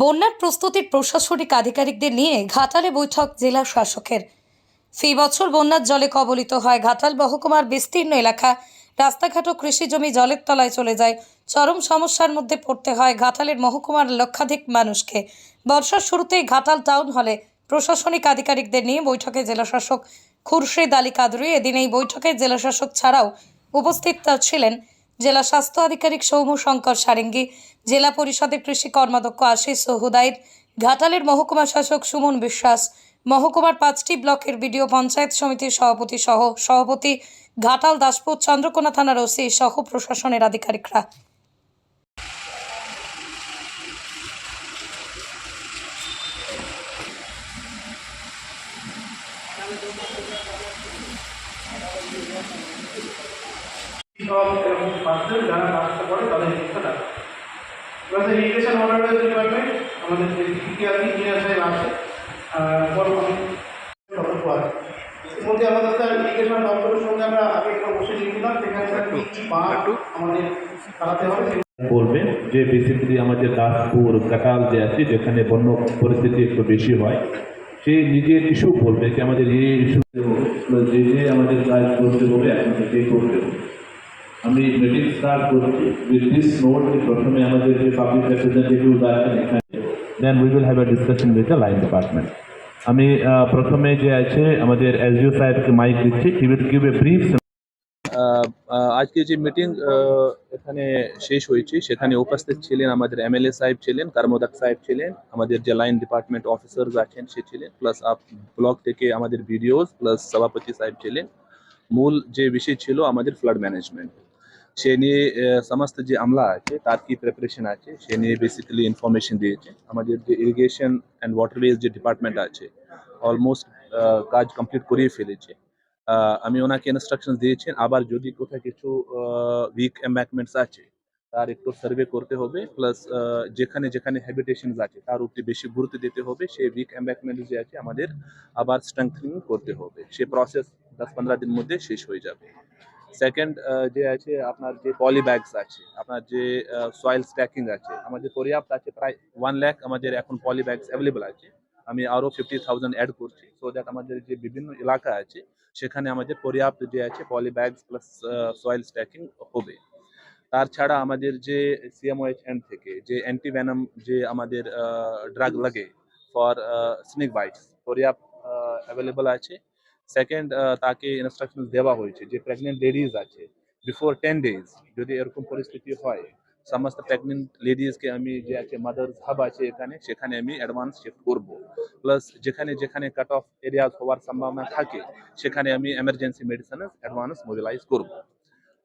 বন্যার প্রস্তুতির প্রশাসনিক আধিকারিকদের নিয়ে ঘাটালে বৈঠক জেলা শাসকের। ফি বছর বন্যার জলে কবলিত হয় ঘাটাল মহকুমার বিস্তীর্ণ এলাকা। রাস্তাঘাট ও কৃষি জমি জলের তলায় চলে যায়। চরম সমস্যার মধ্যে পড়তে হয় ঘাটালের মহকুমার লক্ষাধিক মানুষকে। বর্ষার শুরুতেই ঘাটাল টাউন হলে প্রশাসনিক আধিকারিকদের নিয়ে বৈঠকে জেলাশাসক খুরশেদ আলী কাদরি। এদিন এই বৈঠকে জেলাশাসক ছাড়াও উপস্থিত ছিলেন জেলা স্বাস্থ্য আধিকারিক সৌম্য শঙ্কর সারেঙ্গি, জেলা পরিষদের কৃষি কর্মাধ্যক্ষ আশিস হুদাইদ ঘাটালের মহকুমা শাসক সুমন বিশ্বাস, মহকুমার পাঁচটি ব্লকের বিডিও পঞ্চায়েত সমিতির সভাপতি সহ সভাপতি ঘাটাল দাসপুর, চন্দ্রকোনা থানার ওসি সহ প্রশাসনের আধিকারিকরা। সব এরকম পার্সেল যারা কাজটা করে তাদের রাখে প্লাস ইরিগেশন ওয়াটার ডিপার্টমেন্ট। আমাদের যে ডিপিআর ইঞ্জিনিয়ার সাহেব আছে প্রকল্প এর মধ্যে আমাদের স্যার ইরিগেশন দপ্তরের সঙ্গে আমরা আগে একবার বসে নিয়েছিলাম সেখানে আমাদের চালাতে হবে বলবেন যে বেসিক্যালি আমাদের দাসপুর কাটাল যে আছে যেখানে বন্য পরিস্থিতি একটু বেশি হয় সে নিজের ইস্যু বলবে যে আমাদের এই ইস্যু যে যে আমাদের কাজ করতে হবে এখন থেকেই করতে হবে। আমি মিটিং স্টার্ট করছি। উইথ দিস নোট প্রথমে আমাদের যে পাবলিক রিপ্রেজেন্টেটিভ আছেন এখানে then we will have a discussion with the line department আমি প্রথমে যে আছে, আমাদের এসডিও সাহেবকে মাইক দিচ্ছি। He will give a brief আজকে যে মিটিং এখানে শেষ হয়েছে। সেখানে উপস্থিত ছিলেন আমাদের এমএলএ সাহেব ছিলেন, কারমোদাক সাহেব ছিলেন, আমাদের যে লাইন ডিপার্টমেন্ট অফিসার্স আছেন সে ছিলেন প্লাস আপ ব্লক থেকে আমাদের ভিডিওস প্লাস সভাপতি সাহেব ছিলেন। মূল যে বিষয় ছিল আমাদের ফ্লাড ম্যানেজমেন্ট সে নিয়ে সমস্ত যে আমলা আছে, তার কি প্রিপারেশন আছে, সে নিয়ে বেসিক্যালি ইনফরমেশন দিয়েছে। আমাদের যে ইরিগেশন অ্যান্ড ওয়াটারওয়েজ যে ডিপার্টমেন্ট আছে অলমোস্ট কাজ কমপ্লিট করিয়ে ফেলেছে। আমি ওনাকে ইনস্ট্রাকশন দিয়েছেন, আবার যদি কোথায় কিছু উইক এম্ব্যাকমেন্টস আছে, তার একটু সার্ভে করতে হবে প্লাস যেখানে যেখানে হ্যাবিটেশনস আছে, তার উপরে বেশি গুরুত্ব দিতে হবে, সেই উইক এম্ব্যাকমেন্ট যে আছে, আমাদের আবার স্ট্রেংথনিং করতে হবে। সে প্রসেস দশ পনেরো দিন মধ্যে শেষ হয়ে যাবে। সেকেন্ড যে আছে আপনার যে পলি ব্যাগস আছে, আপনার যে সয়েল স্ট্যাকিং আছে আমাদের পর্যাপ্ত আছে প্রায় ওয়ান ল্যাক আমাদের এখন পলি ব্যাগস অ্যাভেলেবল আছে। আমি আরও ফিফটি থাউজেন্ড অ্যাড করছি। সো দ্যাট আমাদের যে বিভিন্ন এলাকা আছে, সেখানে আমাদের পর্যাপ্ত যে আছে poly bags plus soil stacking হবে। তার ছাড়া আমাদের যে সিএমওএইচ এন্ড থেকে, যে অ্যান্টিভেনাম যে আমাদের ড্রাগ লাগে ফর স্নেক বাইটস পর্যাপ্ত অ্যাভেলেবল আছে। সেকেন্ড তাকে ইনস্ট্রাকশন দেওয়া হয়েছে যে প্রেগনেন্ট লেডিজ আছে। বিফোর টেন ডেজ যদি এরকম পরিস্থিতি হয়, সমস্ত প্রেগনেন্ট লেডিজকে আমি যে আছে মাদার্স হাব আছে এখানে, সেখানে আমি অ্যাডভান্স শিফট করব। প্লাস যেখানে যেখানে কাট অফ এরিয়া হওয়ার সম্ভাবনা থাকে, সেখানে আমি এমার্জেন্সি মেডিসিন অ্যাডভান্স মোবিলাইজ করব।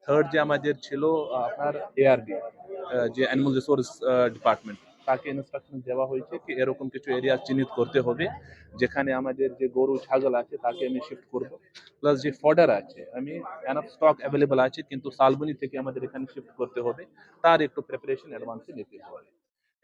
থার্ড যে আমাদের ছিল আপনার এআরডি যে অ্যানিমাল রিসোর্স ডিপার্টমেন্ট তাকে ইনস্ট্রাকশন দেওয়া হয়েছে কি এরকম কিছু এরিয়া চিহ্নিত করতে হবে যেখানে আমাদের যে গরু ছাগল আছে তাকে আমি শিফট করব। প্লাস যে ফডার আছে আমি এনাফ স্টক অ্যাভেলেবল আছে কিন্তু শালবনি থেকে আমাদের এখানে শিফট করতে হবে তার একটু প্রিপারেশন অ্যাডভান্সে নিতে হবে।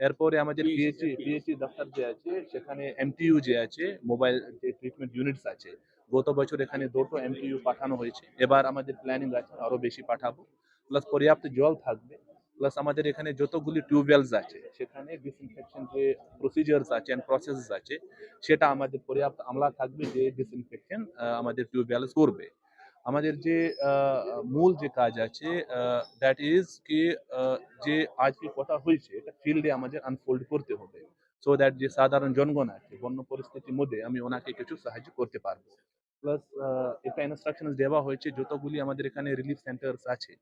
এরপরে আমাদের পিএইচি পিএইচি দপ্তর যে আছে সেখানে এমটিইউ যে আছে মোবাইল যে ট্রিটমেন্ট ইউনিটস আছে গত বছর এখানে দুটো এমটিইউ পাঠানো হয়েছে। এবার আমাদের প্ল্যানিং আছে আরও বেশি পাঠাবো। প্লাস পর্যাপ্ত জল থাকবে। প্লাস আমাদের এখানে যতগুলি টিউবওয়েলস আছে, সেখানে ডিসইনফেকশন যে প্রসিজার্স আছে অ্যান্ড প্রসেসেস আছে, সেটা আমাদের পর্যাপ্ত আমলা থাকবে যে ডিসইনফেকশন আমাদের টিউবওয়েলস করবে। আমাদের যে মূল যে কাজ আছে দ্যাট ইজ কি যে আজকে কথা হয়েছে, এটা ফিল্ডে আমাদের আনফোল্ড করতে হবে। সো দ্যাট যে সাধারণ জনগণ আছে, বন্য পরিস্থিতির মধ্যে আমি ওনাকে কিছু সাহায্য করতে পারব। প্লাস একটা ইনস্ট্রাকশন দেওয়া হয়েছে, যতগুলি আমাদের এখানে রিলিফ সেন্টার্স আছে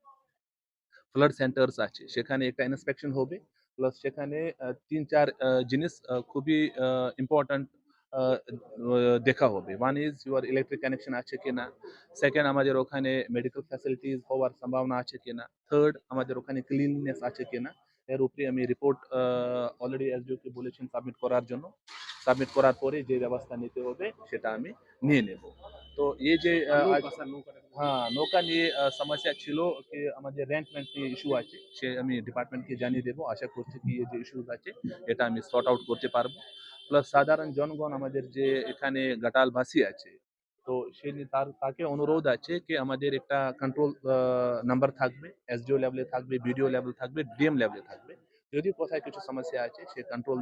ফ্লাড সেন্টার্স আছে। সেখানে একটা ইন্সপেকশন হবে। প্লাস সেখানে তিন চার জিনিস খুবই ইম্পর্ট্যান্ট দেখা হবে। One is your electric connection আছে কিনা। সেকেন্ড আমাদের ওখানে মেডিকেল ফ্যাসিলিটিস হওয়ার সম্ভাবনা আছে কিনা। থার্ড আমাদের ওখানে ক্লিননেস আছে কিনা। এর উপরে আমি রিপোর্ট অলরেডি এসডিওকে বলেছেন সাবমিট করার জন্য। সাবমিট করার পরে যে ব্যবস্থা নিতে হবে, সেটা আমি নিয়ে নেব। তো এই যে হ্যাঁ নৌকা নিয়ে সমস্যা ছিল যে আমাদের নিয়ে ইস্যু আছে সে আমি ডিপার্টমেন্টকে জানিয়ে দেবো আশা করছি কি এই যে ইস্যুস আছে এটা আমি সর্ট আউট করতে পারব প্লাস সাধারণ জনগণ আমাদের যে এখানে গাটালবাসী আছে তো সে তার তাকে অনুরোধ আছে কি আমাদের একটা কন্ট্রোল নাম্বার থাকবে এসডিও লেভেলে থাকবে বিডিও লেভেল থাকবে ডিএম লেভেলে থাকবে যদি কোথায় কিছু সমস্যা আছে, সে কন্ট্রোল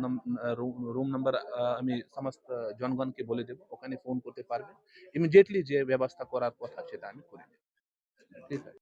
রুম নাম্বার আমি সমস্ত জনগণকে বলে দেবো, ওখানে ফোন করতে পারবে। ইমিডিয়েটলি যে ব্যবস্থা করার কথা সেটা আমি করে দেবো। ঠিক আছে।